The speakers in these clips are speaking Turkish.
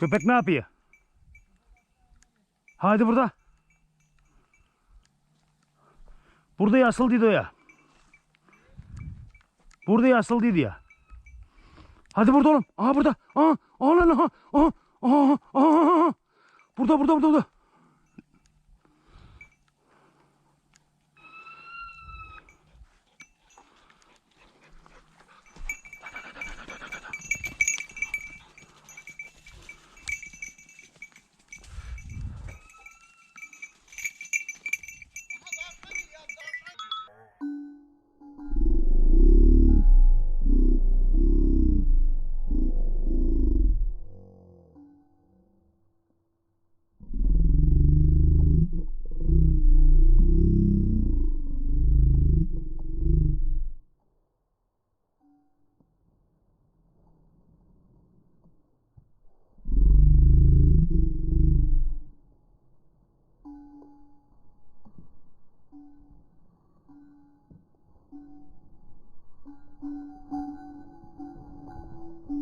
Köpek ne yapıyor? Haydi burada. Burada yasıldıydı o ya. Burada yasıldıydı ya. Hadi burada oğlum. Aha burada. Aha. Aha lan. Aha. Aha. Aha. aha. Burada burada burada burada. Thank you.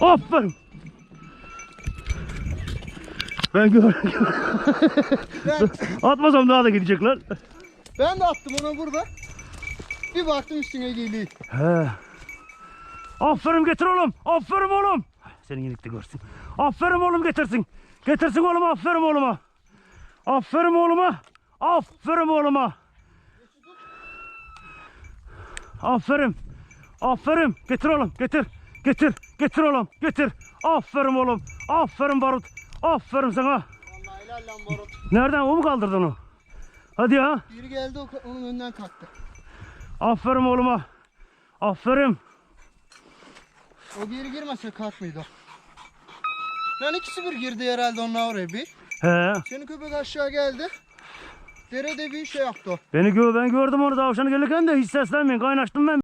Aferin. Ben gördüm. Ben, Atmasam daha da gidecekler. ben de attım ona burada. Bir baktım üstüne geliyor. He. Aferin getir oğlum. Aferin oğlum. Senin yenikte görsün. Aferin oğlum getirsin. Getirsin oğlum aferin oğluma. Aferin oğluma. Aferin oğluma. Aferin. Aferin. Getir oğlum. Getir. Getir. Getir oğlum. Getir. Aferin oğlum. Aferin Barut. Aferin sana. Vallahi helal lan Barut. Nereden o mu kaldırdın onu? Hadi ya. Biri geldi onun önünden kalktı. Aferin oğluma. Aferin. O geri girmese kalkmıyordu. Lan ikisi bir girdi herhalde onlar oraya bir. He. Senin köpek aşağı geldi. Derede bir şey yaptı o. Beni gö ben gördüm onu tavşanı gelirken de hiç seslenmeyin. Kaynaştım ben.